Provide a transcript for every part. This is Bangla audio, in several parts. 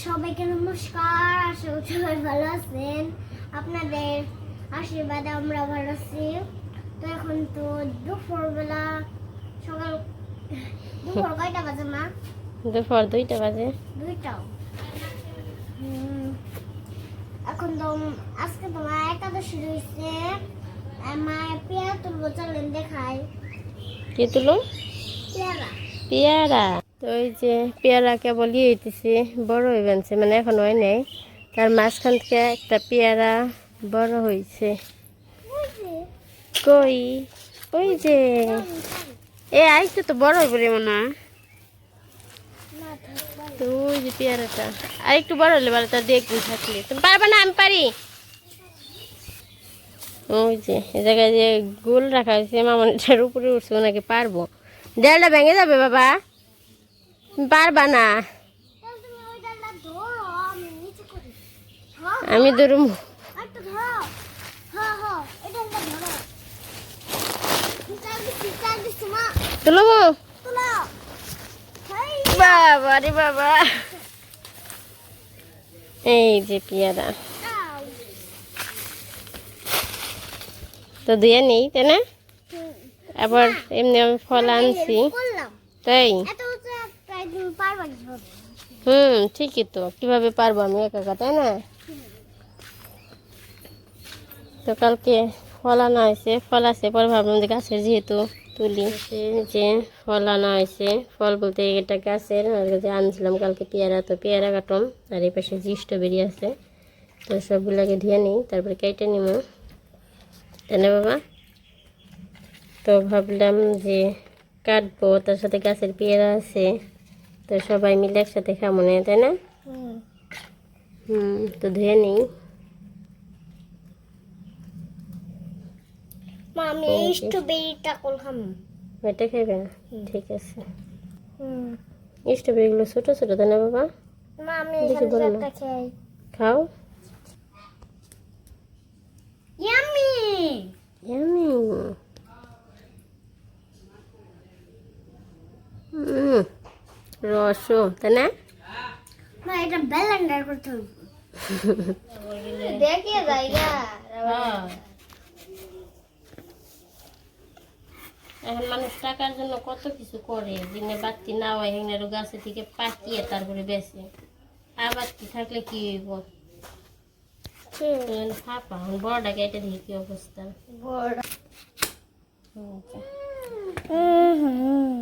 সবাইকে নমস্কার আশা করি সবাই ভালো আছেন। আপনাদের আশীর্বাদে আমরা ভালো আছি। তো এখন তো দুপুরবেলা সকাল দুপুর কয়টা বাজে মা? দুপুর দুইটা বাজে। দুইটা। এখন তো আজকে তোমার একাদশী রয়েছে। আমার পেয়ারা তুলবো চলেন দেখাই। কি তুলো পেয়ারা। পেয়ারা। তো ওই যে পেয়ারা কেবল ইয়ে হইতেছে, বড় হয়ে বানছে মানে এখন হয় নাই। তার মাঝখান থেকে একটা পেয়ারা বড় হয়েছে কই? ওই যে। এ আইসে তো বড় হইব রে মনে। ওই যে পেয়ারাটা। আর একটু বড় হলে ভালো, তা দেখবি থাকলে। তুমি পারবে না, আমি পারি? ওই যে, এ জায়গায় যে গোল রাখা হয়েছে মামনিটার উপরে উঠছে, ওনাকে পারব। দেয়ালটা ভেঙে যাবে, বাবা। পারবা না। আমি ধরুম একটা ধরো এটা একটা ধরো চার দিচ্ছি চার দিচ্ছি মা তুলো তুলো হেই বাবা রে বাবা। এই যে পেয়ারা। তো ধুয়ে নেই, তাই না? আবার এমনি আমি ফল আনছি। তাই এত হচ্ছে প্রায় তুমি পারবা কি হবে হুম, ঠিকই তো। কীভাবে পারব আমি একা একা, তাই না? তো কালকে ফল আনা হয়েছে, ফল আছে পরে ভাবলাম যে গাছের যেহেতু তুলি, যে ফল আনা হয়েছে, ফল বলতে এটা গাছের যে আনছিলাম কালকে পেয়ারা, তো পেয়ারা কাটম আর এই পাশে যে স্ট্রবেরি আছে, তো সবগুলোকে ধুয়ে নিই, তারপরে কেটে নিব। তাই না বাবা? তো ভাবলাম যে কাটবো, তার সাথে গাছের পেয়ারা আছে। তো সবাই মিলে একসাথে খাব না তাই না? হুম। তো ধুয়ে নিই। আমি খাবে ঠিক আছে। হুম। স্ট্রবেরিগুলো ছোটো ছোটো তাই না বাবা? মা আমি একটা খাই। খাও। ইয়ামি ইয়ামি হুম। রসও তাই না? মা এটা ব্যালেন্ডার করতে হবে। দেখিয়ে যাই এখন মানুষ টাকার জন্য কত কিছু করে। দিনে বাতি না হয় গাছে থেকে পাকিয়ে তারপরে বেছে আর বাতি থাকলে কি হইব? এখানে ফাঁপা এখন বড়টা কেটে দেখি কি অবস্থা। বড়। হুম,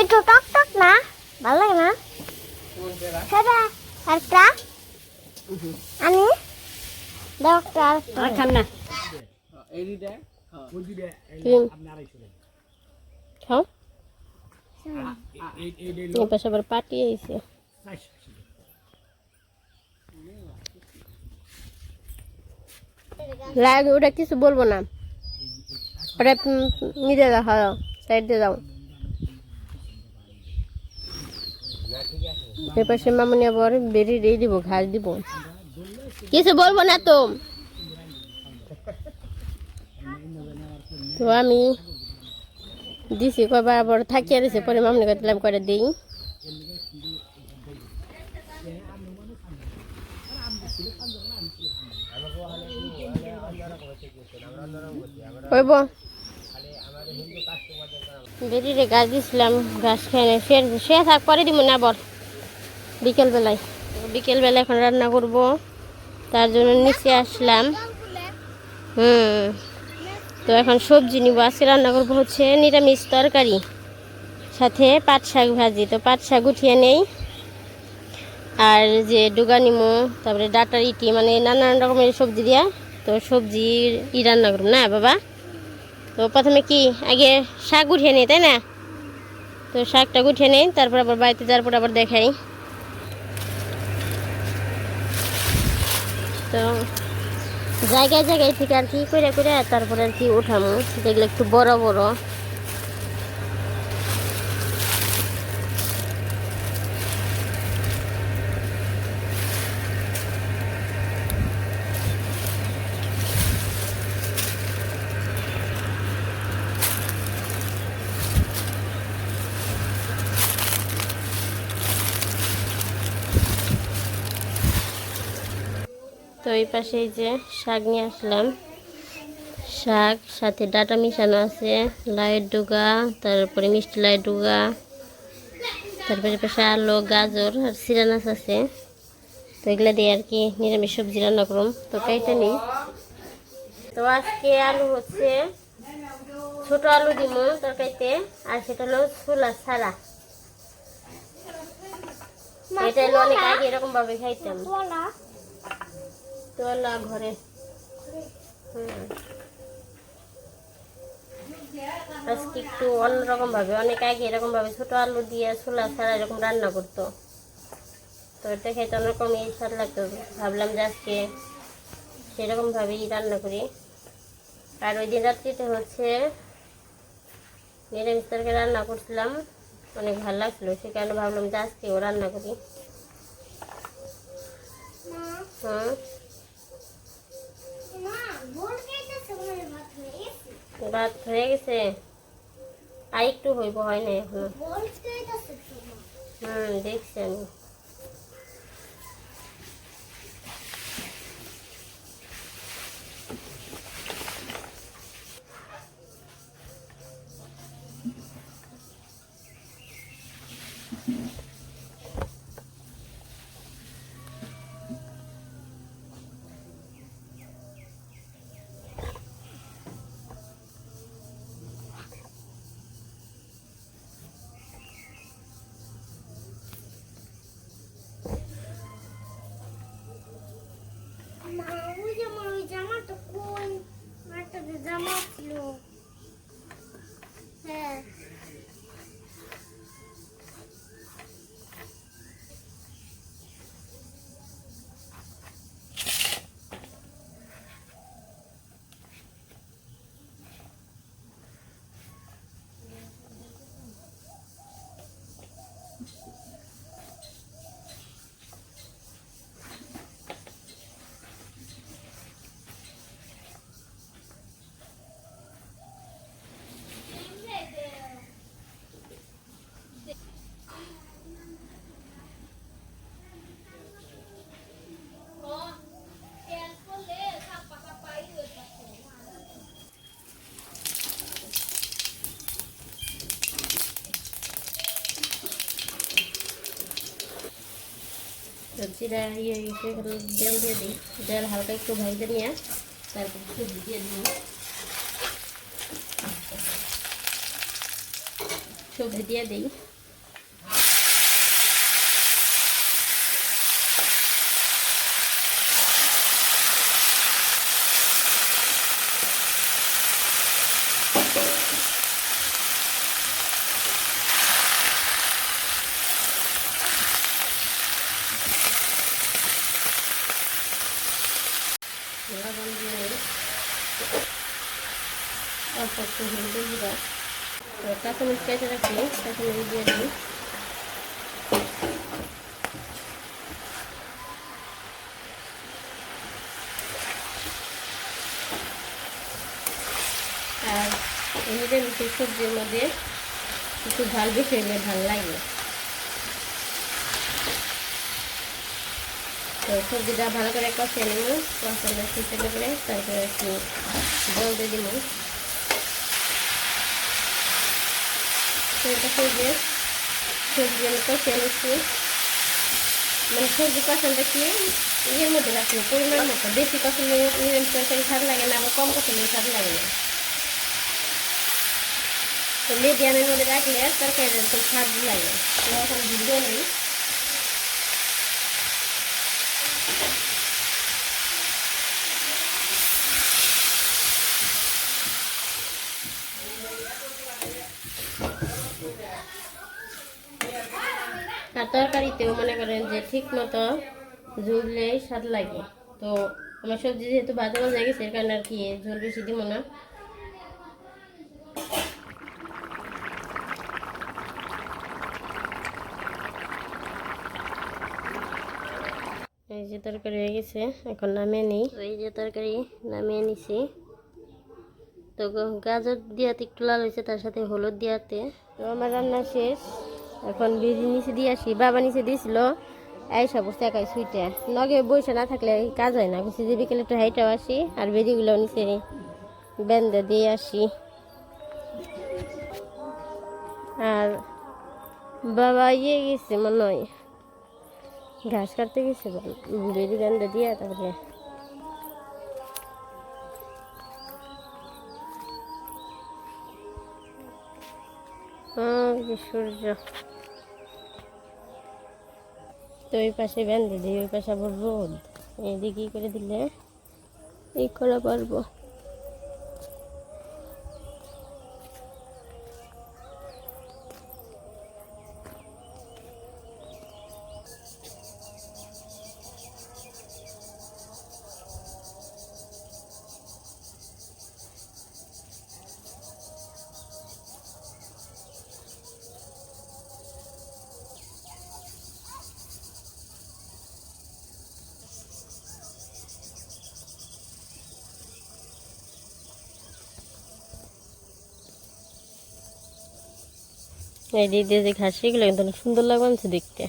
একটু টক টক না, ভালো লাগে না? সেটা একটা আমি ডক্টর খাম না। খাও। ওটা কিছু বলব না। ওটা নিজে দেখা সাইডে যাও এ পাশে মামনি আবার বেরিয়ে দিয়ে দিব, ঘাস দিব। কিছু বলব না তো। তো আমি দিছি কবার আবার থাকিয়ে দিছে পরে মামনি করলাম করে দিই? কইব? বেরিয়ে গাছ দিছিলাম গাছ খেয়ে ফের সে থাক, পরে দিব না আবার বিকেলবেলায় বিকেলবেলা এখন রান্না করব, তার জন্য নিচে আসলাম। হুম, তো এখন সবজি নিব, আজকে রান্না করব হচ্ছে নিরামিষ তরকারি, সাথে পাট শাক ভাজি, তো পাট শাক উঠিয়ে নেই। আর যে ডুগা নিমো, তারপরে ডাটার ইটি মানে নানান রকমের সবজি দিয়া, তো সবজি ই রান্না করব, না বাবা? তো প্রথমে কি আগে শাক উঠিয়ে নিই, তাই না? তো শাকটা উঠিয়ে নিই, তারপর আবার বাড়িতে যাওয়ার পর আবার দেখাই। তো জায়গায় জায়গায় থেকে আর কি করে করে তারপরে আর কি উঠামো। যেগুলো একটু বড় বড়। তো এই পাশে এই যে শাক নিয়ে আসলাম। শাক সাথে ডাটা মিশানো আছে লাইট ডুগা তারপরে মিষ্টি লাইট ডুগা তারপরে পাশে আলু গাজর আর সিরানাস আছে। তো এগুলো দিয়ে আর কি নিরামিষ সবজি রান্না করুম। তো কাইটা নিই। তো আজকে আলু হচ্ছে ছোট আলু দিব তরকারিতে আর সেটা হলো ছোলা ছাড়া। এটা হলো অনেক আগে এরকম ভাবে খাইতাম তোলা ঘরে। আজকে একটু অন্যরকম ভাবে অনেক আগে এরকম ভাবে ছোট আলু দিয়ে ছোলা ছাড়া এরকম রান্না করতো। তো এটা খেতে অন্যরকম এই স্বাদ লাগতো। ভাবলাম যে আজকে সেরকম ভাবেই রান্না করি। আর ওই দিন রাত্রিতে হচ্ছে নিরামিষ তরকারি রান্না করছিলাম। অনেক ভালো লাগছিল, সে কারণে ভাবলাম যে আজকেও রান্না করি। হুম মা ভুল খাইতেছে মনে ভাত হয়ে রাত হয়ে গেছে। আর একটু হইব হয় না এখনও। হুম দেখছি আমি। আমার একটা যে জামা ছিল হ্যাঁ সবজিটা ইয়ে ইয়ে করে তেল দিয়ে দিই। জল হালকা একটু ভাজতে নিয়ে তারপর সবজি দিয়ে দিই সবজি দিয়ে দিই লবণ দিয়ে নিই অল্প একটু হলুদ গুঁড়া তো কেটে রাখি কাঁচামরিচ দিয়ে দিই। আর এই নিরামিষের সবজির মধ্যে একটু ঝাল বেশি হলে ভালো লাগে। তো সবজিটা ভালো করে কষিয়ে নেব কষানো শেষে করে তারপরে একটু জল দিয়ে দিব। তো এটা সবজি সবজি আমি কষিয়ে নিচ্ছি মানে সবজি কষানটা কি ইয়ের মধ্যে রাখব পরিমাণ মতো। বেশি কষালে নিরামিষ তরকারি স্বাদ লাগে না, আবার কম কষালে স্বাদ লাগে না। তো মিডিয়ামের মধ্যে রাখলে তরকারি এরকম স্বাদ লাগে। এখন ভিডিও নেই। আর তরকারিতেও মনে করেন যে ঠিক মতো জুড়লেই স্বাদ লাগে। তো আমার সবজি যেহেতু ভাজা ভাজা গেছে, এর কারণে আর কি ঝোল বেশি দিব না। এই যে তরকারি হয়ে গেছে, এখন নামিয়ে নিই। এই যে তরকারি নামিয়ে নিছি। তো গাজর দিয়াতে একটু লাল হয়েছে, তার সাথে হলুদ দিয়াতে। তো আমার রান্না শেষ। এখন বিড়ি নিচে দিয়ে আসি, বাবা নিচে দিয়েছিল এইসব বসে একাই সুইটে নগে বসে না থাকলে কাজ হয় না বসে যে বিকেলে একটু হাইটাও আসি, আর বেরিগুলো নিচে বেঁধে দিয়ে আসি। আর বাবা ইয়ে গেছে মনে হয়, ঘাস কাটতে গেছে বেরি বেঁধে দিয়ে তারপরে সূর্য। তো ওই পাশে বেঁধে দিই, ওই পাশে আবার রোদ। এদিকে করে দিলে? এই করা পারব। এই দিয়ে যে ঘাস এগুলো কিন্তু সুন্দর লাগবে দেখতে।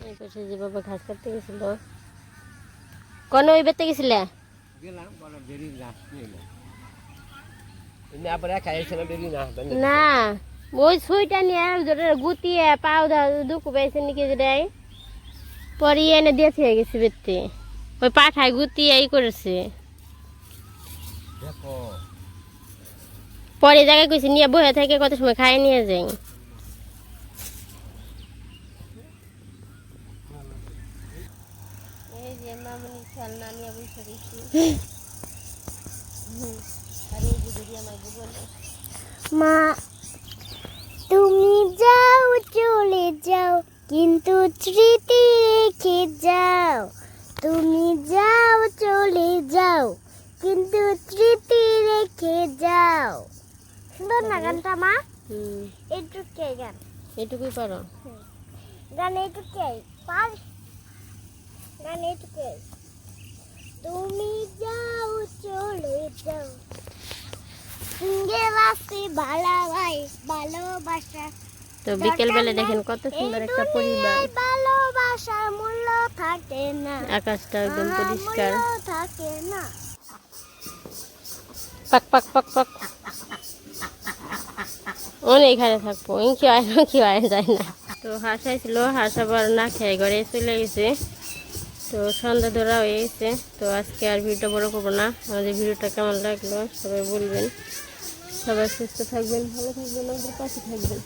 এই পাশে যে বাবা ঘাস কাটতে গেছিল। কোন ওই বেতে গেছিলে? গেলাম না ওই সুইটা নিয়ে যেটা গুতিয়ে পাও দুঃখ পেয়েছে নাকি যেটাই পরে এনে দিয়ে থেকে গেছে বেতে ওই পাঠায় গুতিয়ে এই করেছে। পরে জায়গায় কইছে নিয়ে বসে থেকে কত সময় খাই নিয়ে যাই এই যে মামনি খেলনা নিয়ে বসে বলে মা তুমি যাও চলে যাও কিন্তু স্মৃতি রেখে যাও। তুমি যাও চলে যাও কিন্তু স্মৃতি রেখে যাও। সুন্দর না গানটা মা? হুম। এইটুকে গান? এটুকুই পারো। গান এইটুকে পার? গান এইটুকে তুমি যাও চলে যাও। সঙ্গে বাসি ভালোবাই ভালোবাসা। তো বিকেল বেলা দেখেন কত সুন্দর একটা পরিবার। ভালোবাসার মূল্য থাকে না। আকাশটা একদম পরিষ্কার। থাকে না। পাক পাক পাক পাক। অনেক ঘরে থাকব। কি হয় না কি হয় যায় না। তো হাসাইছিল হাঁস আবার না খেয়ে ঘরে চলে গেছে। তো সন্ধ্যা ধরা হয়ে গেছে। তো আজকে আর ভিডিওটা বড় করব না। আমাদের ভিডিওটা কেমন লাগল সবাই বলবেন। সবাই সুস্থ থাকবেন, ভালো থাকবেন, আমাদের পাশে থাকবেন।